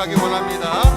고백하기 원합니다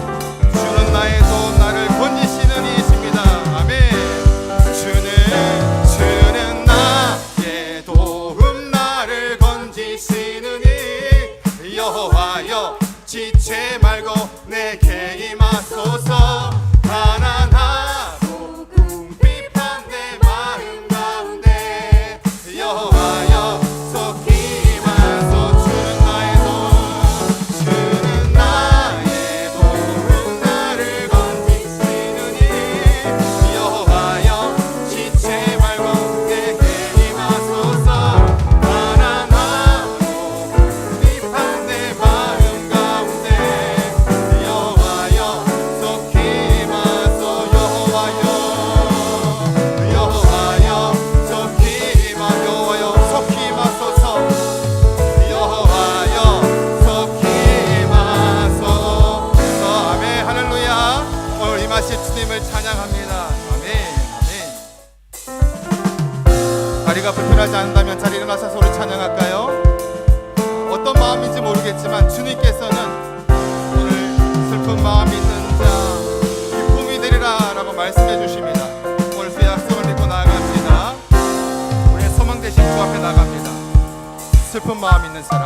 ಅನ್ನಿಸ್ತಾರ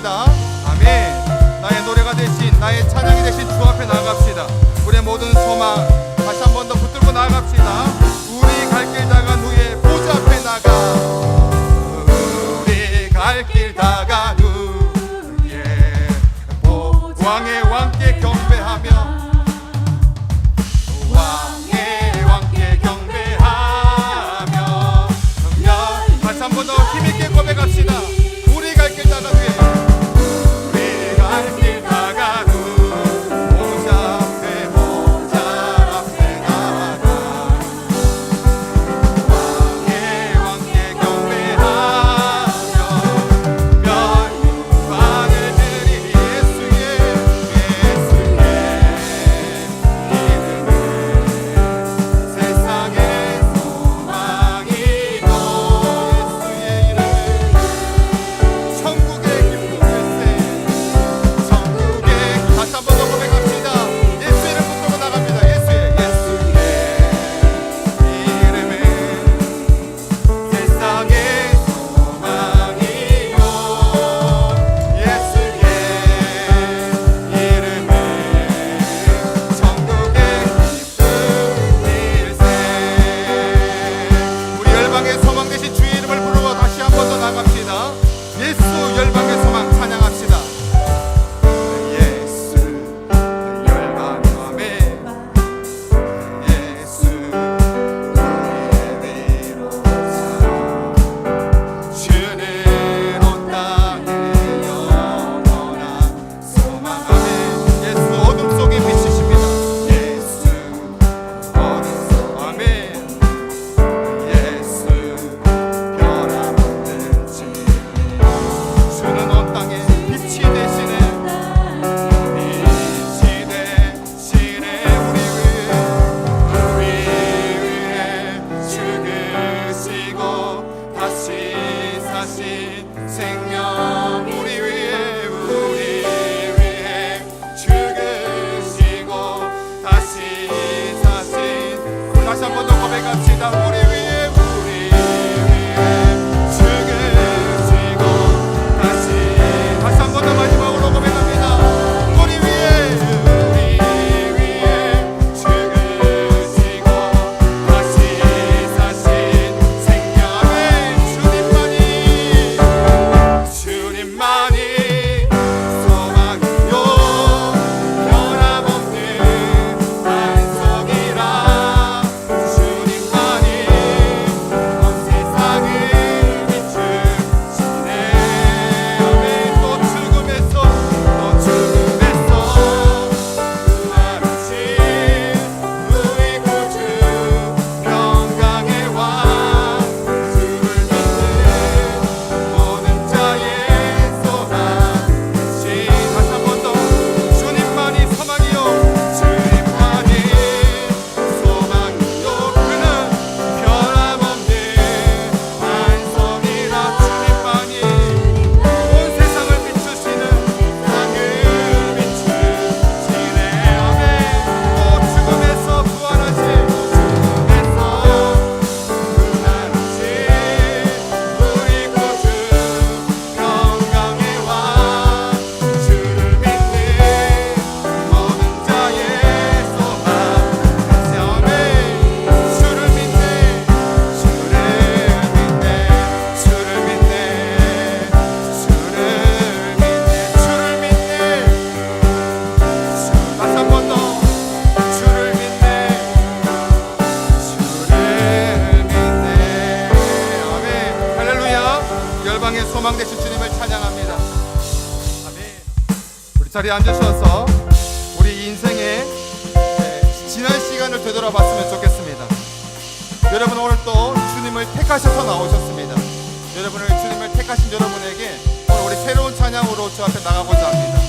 믿습니다. 아멘. 나의 노래가 되신 나의 찬양이 되신 주 앞에 나갑시다. 우리의 모든 소망 다시 한 번 더 붙들고 나갑시다. 우리 갈 길 나간 후에 자리에 앉으셔서 우리 인생의 네, 지난 시간을 되돌아봤으면 좋겠습니다. 여러분 오늘 또 주님을 택하셔서 나오셨습니다. 여러분을 주님을 택하신 여러분에게 오늘 우리 새로운 찬양으로 주 앞에 나가고자 합니다.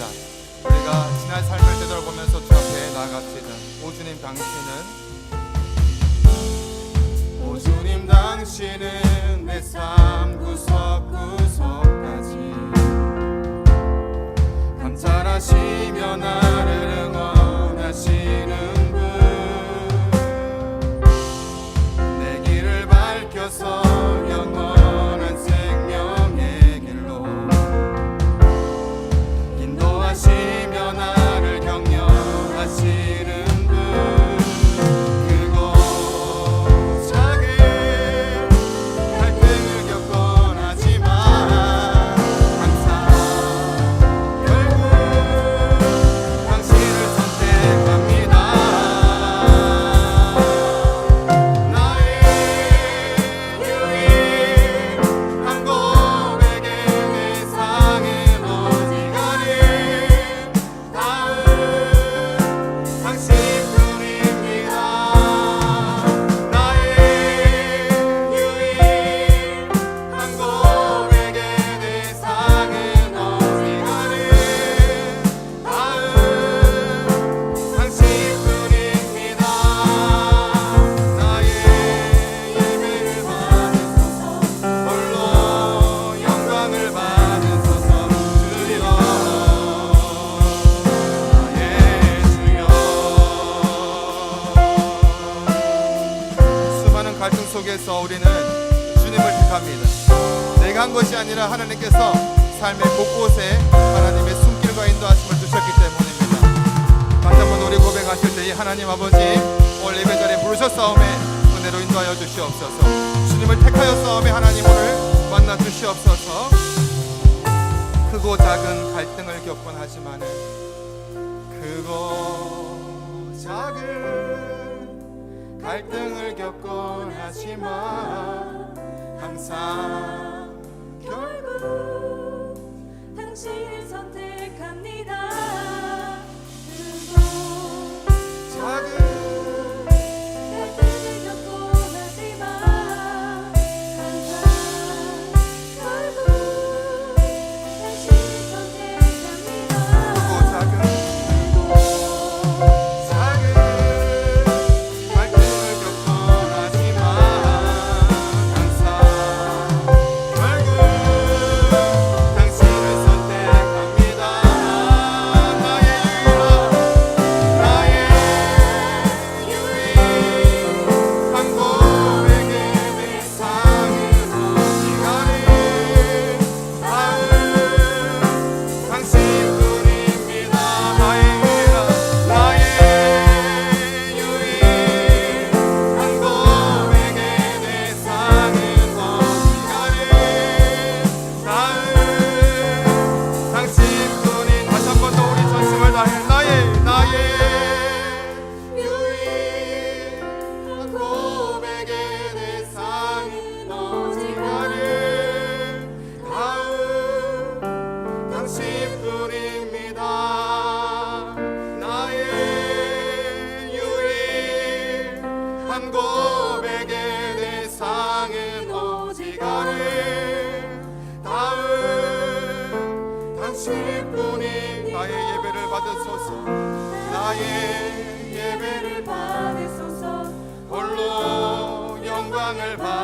기도합니다. 우리가 지난 삶을 되돌아보면서 주 앞에 나아갑시다. 오 주님 당신은 오 주님 당신은 내 삶 구석구석까지 감찰하시며 나를 응원하시는 분 내 길을 밝혀서 주시옵소서 크고 작은 갈등을 겪곤 하지만은 크고 작은 갈등을 겪곤 하지만 항상 결국 당신을 선택합니다. 크고 작은 사랑을 받